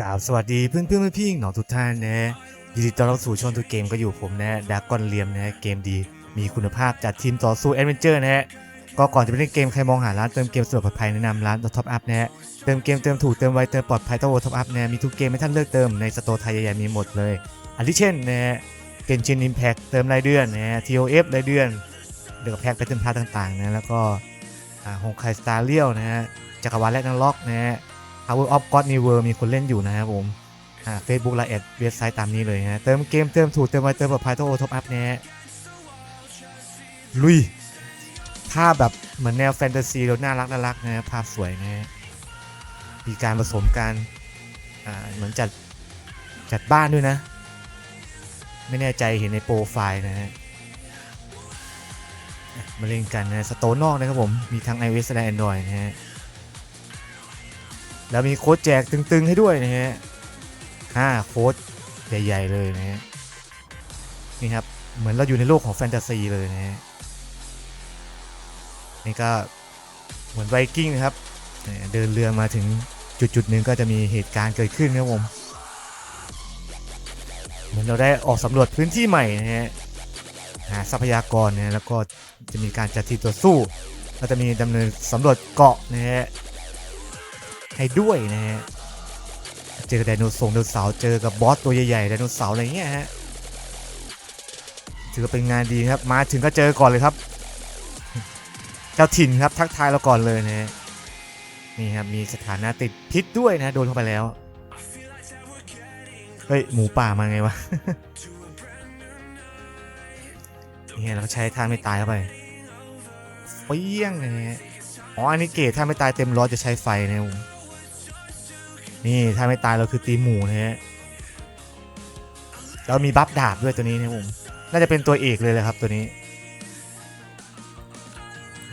กราบสวัสดีเพื่อนเพื่อนๆพี่ๆหนองทุกท่านนะยินดีต้อนรับสู่ช่องทุกเกมก็อยู่ผมนะดากอนเลียมนะเกมดี มีคุณภาพจากทีมต่อสู้แอดเวนเจอร์นะฮะก็ก่อนจะไปเล่นเกมใครมองหาร้านเติมเกมสะดวกปลอดภัยแนะนำร้านท็อปอัพนะฮะเติมเกมเติมถูกเติมไวเติมปลอดภัยต้องโอท็อปอัพนะมีทุกเกมให้ท่านเลือกเติมในสโตร์ไทยใหญ่ๆมีหมดเลยอันที่เช่นนะฮะเกนชินอิมแพคเติมรายเดือนนะฮะ TOF รายเดือนเดือกแพ็คแพทเทิร์นพาต่างๆนะแล้วก็ฮงไคสตาร์เลียวนะฮะจักรวาลและนังล็อกนะฮะ Power of God New World มีคนเล่นอยู่นะครับผมเฟซบุ๊กไลน์แอดเว็บไซต์ตามนี้เลยนะเติมเกมเติมถูกเติมไวเติมปลอดภัยต้องโอท็อปอัพนะฮะลุย ภาพแบบเหมือนแนวแฟนตาซีแล้วน่ารักน่ารักนะภาพสวยนะฮะมีการผสมกันอ่าเหมือนจัดจัดบ้านด้วยนะ ไม่แน่ใจเห็นในโปรไฟล์นะฮะมาเล่นกันนะสโตนนอกนะครับผม มีทั้ง iOS และ Android นะฮะ แล้วมีโค้ดแจกตึงๆให้ด้วยนะฮะห้าโค้ดใหญ่ๆเลยนะฮะนี่ครับเหมือนเราอยู่ในโลกของแฟนตาซีเลยนะฮะนี่ก็เหมือนไวกิ้งนะครับเดินเรือมาถึงจุดๆหนึ่งก็จะมีเหตุการณ์เกิดขึ้นนะครับผมเหมือนเราได้ออกสำรวจพื้นที่ใหม่นะฮะหาทรัพยากรนะแล้วก็จะมีการจัดทีมตัวสู้เราจะมีดำเนินสำรวจเกาะนะฮะ ให้ด้วยนะฮะ เจอไดโนเสาร์ไดโนเสาร์เจอกับบอสตัวใหญ่ๆไดโนเสาร์อะไรเงี้ยฮะ ถือว่าเป็นงานดีครับ มาถึงก็เจอก่อนเลยครับ เจ้าถิ่นครับทักทายเราก่อนเลยนะฮะ นี่ครับมีสถานะติดพิษด้วยนะโดนเข้าไปแล้ว เฮ้ยหมูป่ามาไงวะนี่เราใช้ท่าไม่ตายเข้าไปเปี้ยงนะฮะอ๋ออันนี้เกตถ้าไม่ตายเต็มร้อยจะใช้ไฟนะครับ นี่ถ้าไม่ตายเราคือตีหมูนะฮะแล้วมีบัฟดาบด้วยตัวนี้นะผมน่าจะเป็นตัวเอกเลยแหละครับตัวนี้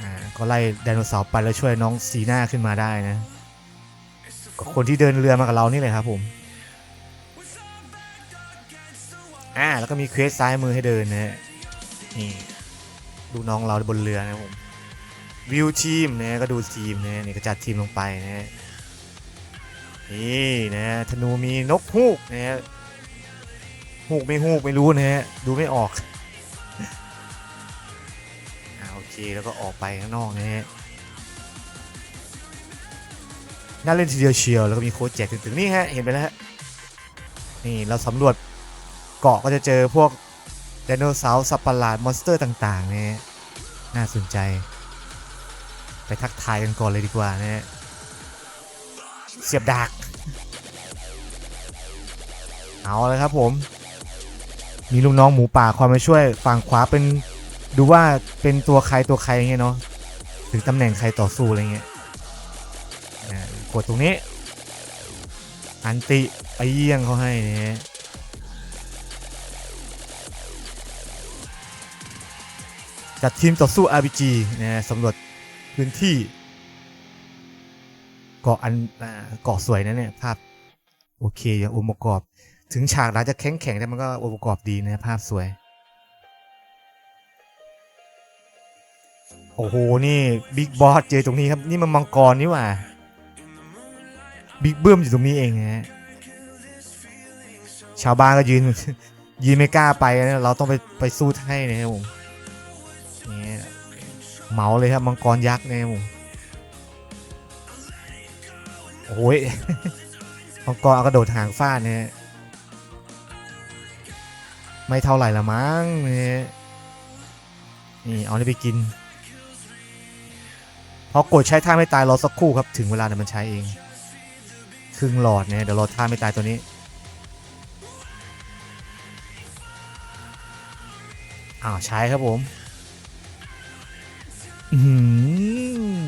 อ่าก็ไล่ไดโนเสาร์ไปแล้วช่วยน้องซีน่าขึ้นมาได้นะก็คนที่เดินเรือมากับเรานี่เลยครับผมอ่าแล้วก็มีเควสซ้ายมือให้เดินนะฮะนี่ดูน้องเราบนเรือนะผมวิวทีมนะก็ดูทีมนะนี่ก็จัดทีมลงไปนะฮะ นี่นะธนูมีนกฮูกนะฮูกไม่ฮูกไม่รู้นะฮะดูไม่ออกอโอเคแล้วก็ออกไปข้างนอกนะฮะน่าเล่นทีเดียวเชียวแล้วก็มีโค้ดแจกถึงๆนี่ฮะเห็นไปแล้วนี่เราสำรวจเกาะก็จะเจอพวกไดโนเสาร์สัตว์ประหลาดมอนสเตอร์ต่างๆเนี่ยน่าสนใจ ไปทักทายกันก่อนเลยดีกว่านะฮะ เสียบดักเอาเลยครับผม มีลูกน้องหมูป่าคอยมาช่วยฝั่งขวาเป็นดูว่าเป็นตัวใครตัวใครอย่างเงี้ยเนาะถึงตำแหน่งใครต่อสู้อะไรเงี้ยกดตรงนี้ อันติไปเยี่ยงเขาให้นะฮะจัดทีมต่อสู้ RPG นะสำรวจพื้นที่ เกาะอันเกาะสวยนะเนี่ยภาพโอเคอย่างองค์ประกอบ ถึงฉากร้ายจะแข็งแข็งแต่มันก็องค์ประกอบดีนะภาพสวย โอ้โห นี่บิ๊กบอสเจอตรงนี้ครับ นี่มันมังกรนี่หว่าบิ๊กเบิ้มอยู่ตรงนี้เองนะฮะชาวบ้านก็ยืนยืนไม่กล้าไปนะเราต้องไปไปสู้ให้นะครับผมนี่เมาเลยครับมังกรยักษ์เนี่ยผม โอ้ยมังกรเอากระโดดหางฟาดเนี่ย ไม่เท่าไหร่ละมั้งเนี่ยนี่เอานี่ไปกิน พอกดใช้ท่าไม่ตายรอสักครู่ครับ ถึงเวลาเดี๋ยวมันใช้เอง ครึ่งหลอดเนี่ยเดี๋ยวรอท่าไม่ตายตัวนี้ อ้าวใช้ครับผมหือ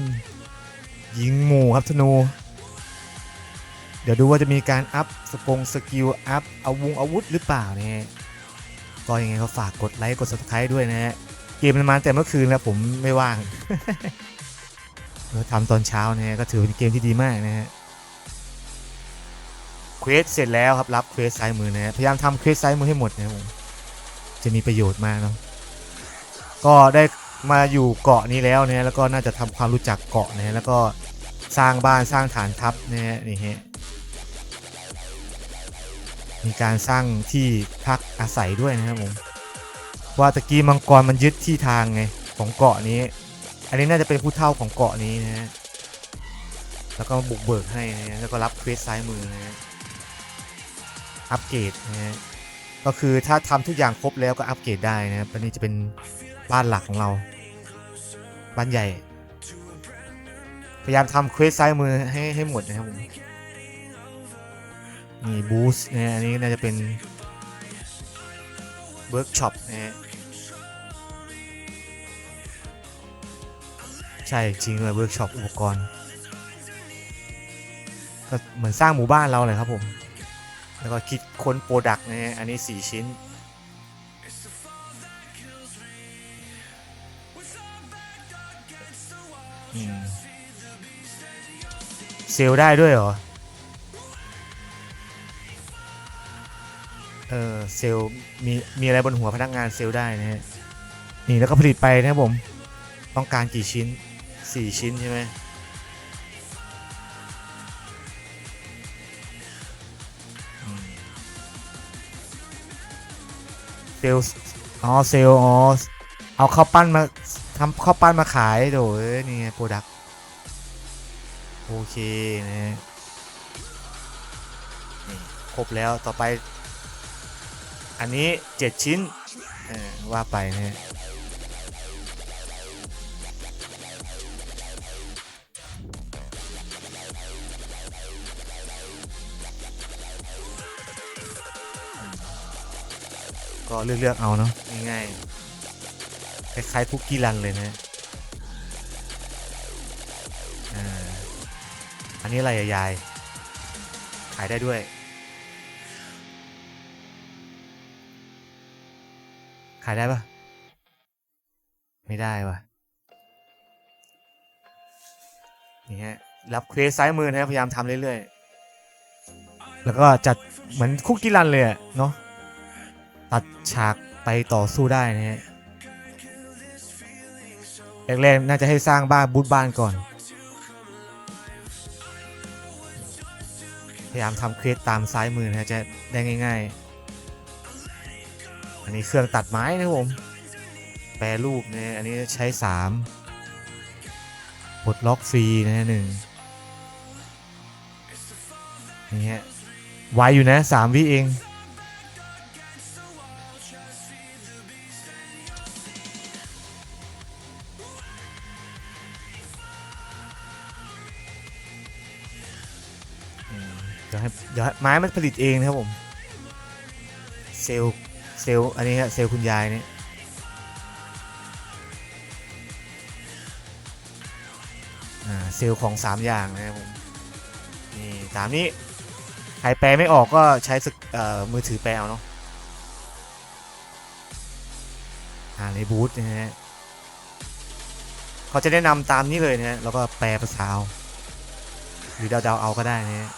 ยิงหมูครับธนู เดี๋ยวดูว่าจะมีการอัพสปงสกิลอัพอาวุงอาวุธหรือเปล่าเนี่ยก็ยังไงก็ฝากกดไลค์กด subscribe ด้วยนะฮะเกมมันมาแต่เมื่อคืนแล้วผมไม่ว่างเราทำตอนเช้าเนี่ยก็ถือเป็นเกมที่ดีมากนะฮะเควสเสร็จแล้วครับรับเควสซ้ายมือนะฮะพยายามทำเควสซ้ายมือให้หมดนะผมจะมีประโยชน์มากเนาะก็ได้มาอยู่เกาะนี้แล้วเนี่ยแล้วก็น่าจะทำความรู้จักเกาะนะแล้วก็สร้างบ้านสร้างฐานทัพนะฮะนี่ฮะ มีการสร้างที่พักอาศัยด้วยนะครับผมว่าตะกี้มังกรมันยึดที่ทางไงของเกาะนี้ อันนี้น่าจะเป็นผู้เฒ่าของเกาะนี้นะฮะแล้วก็บุกเบิกให้นะฮะแล้วก็รับเควสซ้ายมือนะฮะอัปเกรดนะฮะก็คือถ้าทำทุกอย่างครบแล้วก็อัปเกรดได้นะครับอันนี้จะเป็นบ้านหลักของเรา บ้านใหญ่ พยายามทำเควสซ้ายมือให้ให้หมดนะครับผม นี่บูสนะอันนี้น่าจะเป็นเวิร์กช็อปนะฮะใช่จริงเลยเวิร์กช็อปอุปกรณ์ก็เหมือนสร้างหมู่บ้านเราเลยครับผม แล้วก็คิดค้นโปรดักต์นะฮะอันนี้ 4 ชิ้น เซลได้ด้วยเหรอ เออเซลมีมีอะไรบนหัวพนักงานเซลได้นะฮะนี่แล้วก็ผลิตไปนะครับผม ต้องการกี่ชิ้น 4 ชิ้นใช่ไหมเซลอ๋อเซลอ๋อเอาข้าวปั้นมาทำข้าวปั้นมาขายโดยนี่ไงโปรดักโอเคนะฮะนี่ครบแล้วต่อไป อันนี้ 7 ชิ้นว่าไปนะก็เลือกเลือกๆเอาเนาะง่ายๆคล้ายๆคุกกี้รันเลยนะอันนี้อะไรยาย ขายได้ด้วย ขายได้ปะไม่ได้ปะนี่ฮะรับเควสซ้ายมือนะครับพยายามทำเรื่อยๆ แล้วก็จัดเหมือนคุกกี้รันเลยเนาะตัดฉากไปต่อสู้ได้นะฮะแรกๆน่าจะให้สร้างบ้านบูธบ้านก่อน พยายามทำเควสตามซ้ายมือนะฮะจะได้ง่าย ๆ อันนี้เครื่องตัดไม้นะครับผม แปรรูปนะอันนี้ใช้3ปลดล็อกฟรีนะหนึ่งนี่ฮะไวอยู่นะ3วิเองเดี๋ยวให้เดี๋ยวให้ไม้มันผลิตเองนะครับผม เซลล์ เซลอันนี้ฮะเซลคุณยายเนี่ยอ่าเซลของ 3 อย่างนะครับผมนี่ตามนี้ใครแปลไม่ออกก็ใช้สกเอ่อมือถือแปลเอาเนาะอ่าในบูธนะฮะเขาจะแนะนำตามนี้เลยนะฮะแล้วก็แปลภาษาเอาหรือเดาๆเอาก็ได้นะฮะ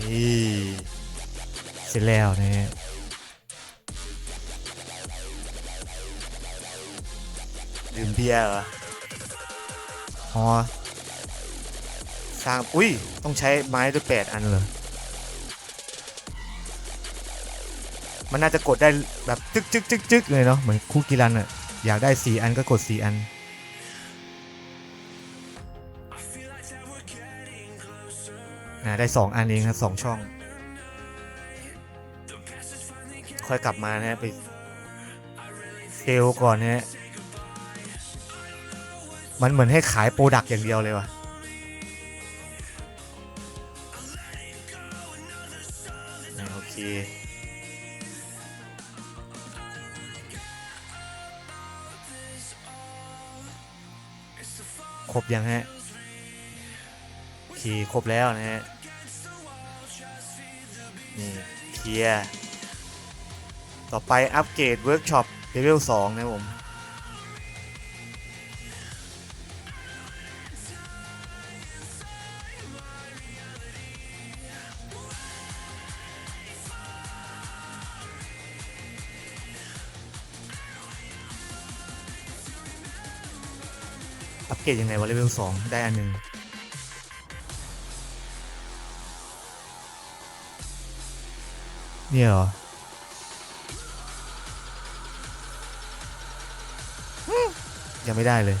นี่ สร็จแล้วนะฮะดื่มเบียร์เหรออ๋อสร้างอุ้ย ต้องใช้ไม้ด้วยแปดอันเลยมันน่าจะกดได้แบบจึกจึกจึกจึกเลยเนาะเหมือนคู่กีรันอะอยากได้สี่อันก็กดสี่อันอ่าได้สองอันเองครับสองช่อง ค่อยกลับมานะฮะไปเซลก่อนนะฮะมันเหมือนให้ขายโปรดักต์อย่างเดียวเลยว่ะอ่าโอเคครบยังฮะโอเคครบแล้วนะฮะ นี่เคลียร์ ต่อไปอัปเกรดเวิร์กช็อปเลเวล2นะผม อัปเกรดยังไงวะเลเวล2ได้อันหนึ่งเนี่ยเหรอ ยังไม่ได้เลย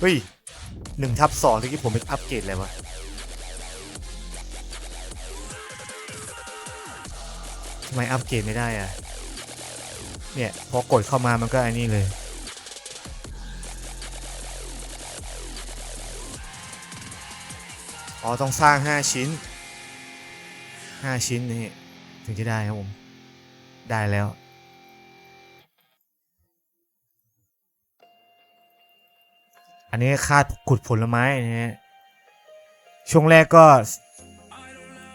เฮ้ยหนึ่งทับสองที่ผมไปอัปเกรดเลยวะทำไมอัปเกรดไม่ได้อะเนี่ย พอกดเข้ามามันก็ไอ้นี่เลย อ๋อ ต้องสร้าง5ชิ้น5ชิ้นนี่ ถึงจะได้ครับผม ได้แล้วอันนี้คาดขุดผลไม้นะฮะช่วงแรกก็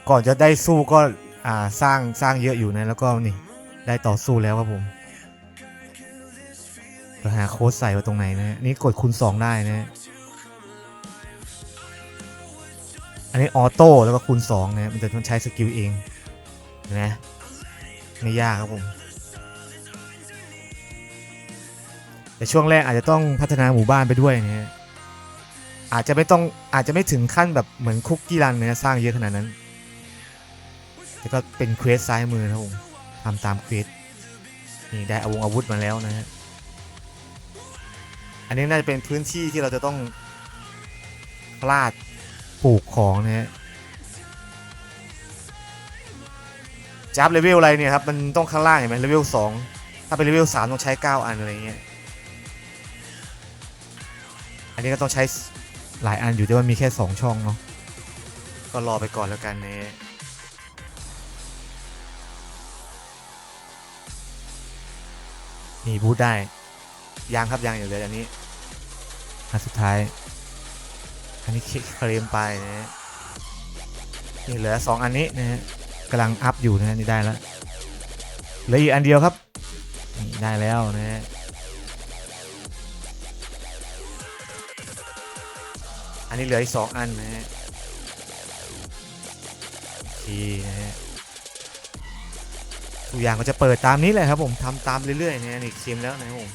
ก่อนจะได้สู้ก็อ่าสร้างสร้างเยอะอยู่นะแล้วก็นี่ได้ต่อสู้แล้วครับผมเราหาโค้ดใส่ไว้ตรงไหนนะนี่กดคูณ2ได้นะอันนี้ออโต้แล้วก็คูณ2นะมันจะต้องใช้สกิลเอง นะไม่ยากครับผมแต่ช่วงแรกอาจจะต้องพัฒนาหมู่บ้านไปด้วยนะฮะอาจจะไม่ต้องอาจจะไม่ถึงขั้นแบบเหมือนคุกกี้รันนะสร้างเยอะขนาดนั้นแล้วก็เป็นเควสซ้ายมือนะครับผมทำตามเควสนี่ได้อาวงอาวุธมาแล้วนะฮะอันนี้น่าจะเป็นพื้นที่ที่เราจะต้องพลาดปลูกของนะฮะ จับเลเวลอะไรเนี่ยครับ มันต้องข้างล่างเห็นไหมเลเวลสองถ้าเป็นเลเวลสามต้องใช้9อันอะไรเงี้ย อันนี้ก็ต้องใช้หลายอันอยู่แต่ว่ามีแค่2ช่องเนาะ ก็รอไปก่อนแล้วกันเนะฮะนี่บูทได้ ยางครับยางอยู่เลยอันนี้อันสุดท้าย อันนี้เคลมไปนะนี่เหลือสองอันนี้นะฮะ กำลังอัพอยู่นะฮะนี่ได้แล้วเหลืออีกอันเดียวครับนี่ได้แล้วนะฮะอันนี้เหลืออีกสองอันนะฮะโอเคนะฮะทุกอย่างก็จะเปิดตามนี้แหละครับผมทำตามเรื่อยๆนะนี่เค็มแล้วนะผม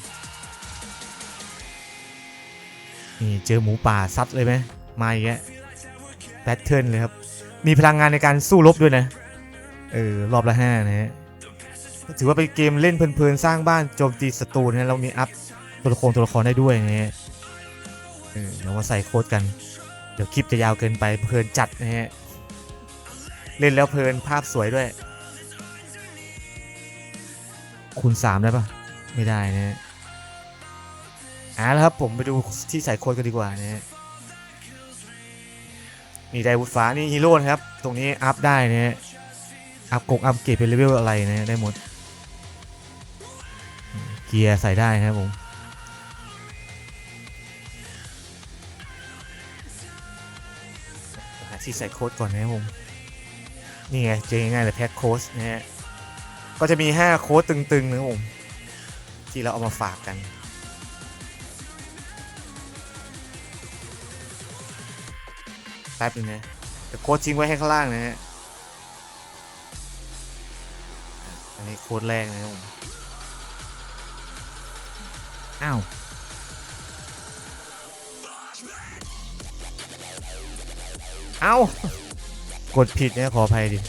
นี่เจอหมูป่าซัดเลยไหมมาอีกแล้วแพทเทิร์นเลยครับ มีพลังงานในการสู้รบด้วยนะ เออรอบละห้านะฮะถือว่าเป็นเกมเล่นเพลินๆสร้างบ้านโจมตีศัตรูนะเรามีอัพตัวละครตัวละครได้ด้วยนะฮะเออเรามาใส่โค้ดกัน เดี๋ยวคลิปจะยาวเกินไปเพลินจัดนะฮะเล่นแล้วเพลินภาพสวยด้วย คูณ3ได้ปะไม่ได้นะฮะอ่าแล้วครับผมไปดูที่ใส่โค้ดกันดีกว่านะฮะนี่ได้วุฒฟ้านี่ฮีโร่นะครับ ตรงนี้อัพได้นะฮะ อัพกกอัพเกรดเป็นเลเวลอะไรนะได้หมด เกียร์ใส่ได้ครับผมหาที่ใส่โค้ดก่อนนะครับผม นี่ไงเจอง่ายเลยแพ็คโค้ดนะฮะ ก็จะมี 5 โค้ดตึงๆนะครับผม ที่เราเอามาฝากกันแป๊บนึงนะแต่โค้ดทิ้งไว้ให้ข้างล่างนะฮะ โค้ดแรกนะครับผม อ้าว เอ้ากดผิดเนี่ยขออภัยดิ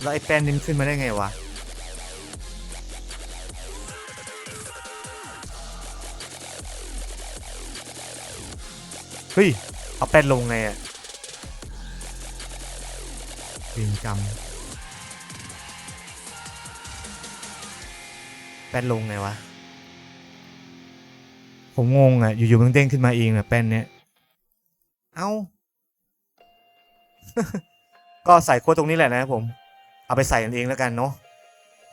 แล้วไอ้แป้นนึงขึ้นมาได้ไงวะเฮ้ย เอาแป้นลงไงอะเวรกรรม ป้นลงไงวะ ผมงงอะอยู่ๆมันเด้งขึ้นมาเองนะแป้นเนี้ย เอ้า ก็ใส่โค้ดตรงนี้แหละนะผม เอาไปใส่กันเองแล้วกันเนาะ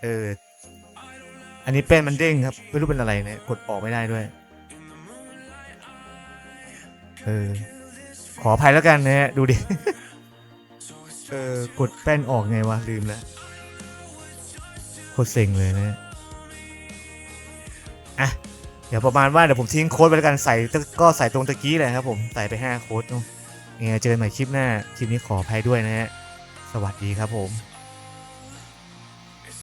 เออ อันนี้เป็นมันเด้งครับ ไม่รู้เป็นอะไรเนี่ย กดออกไม่ได้ด้วย เออ ขออภัยแล้วกันนะฮะ ดูดิ เออ กดแป้นออกไงวะ ลืมแล้วโคตรเซ็งเลยนะฮะ ดี๋ยวประมาณว่าเดี๋ยวผมทิ้งโค้ดไปแล้วกันใส่ก็ใส่ตรงตะกี้เลยครับผมใส่ไป5โค้ดเนี่ยเจอกันใหม่คลิปหน้าคลิปนี้ขออภัยด้วยนะฮะสวัสดีครับผม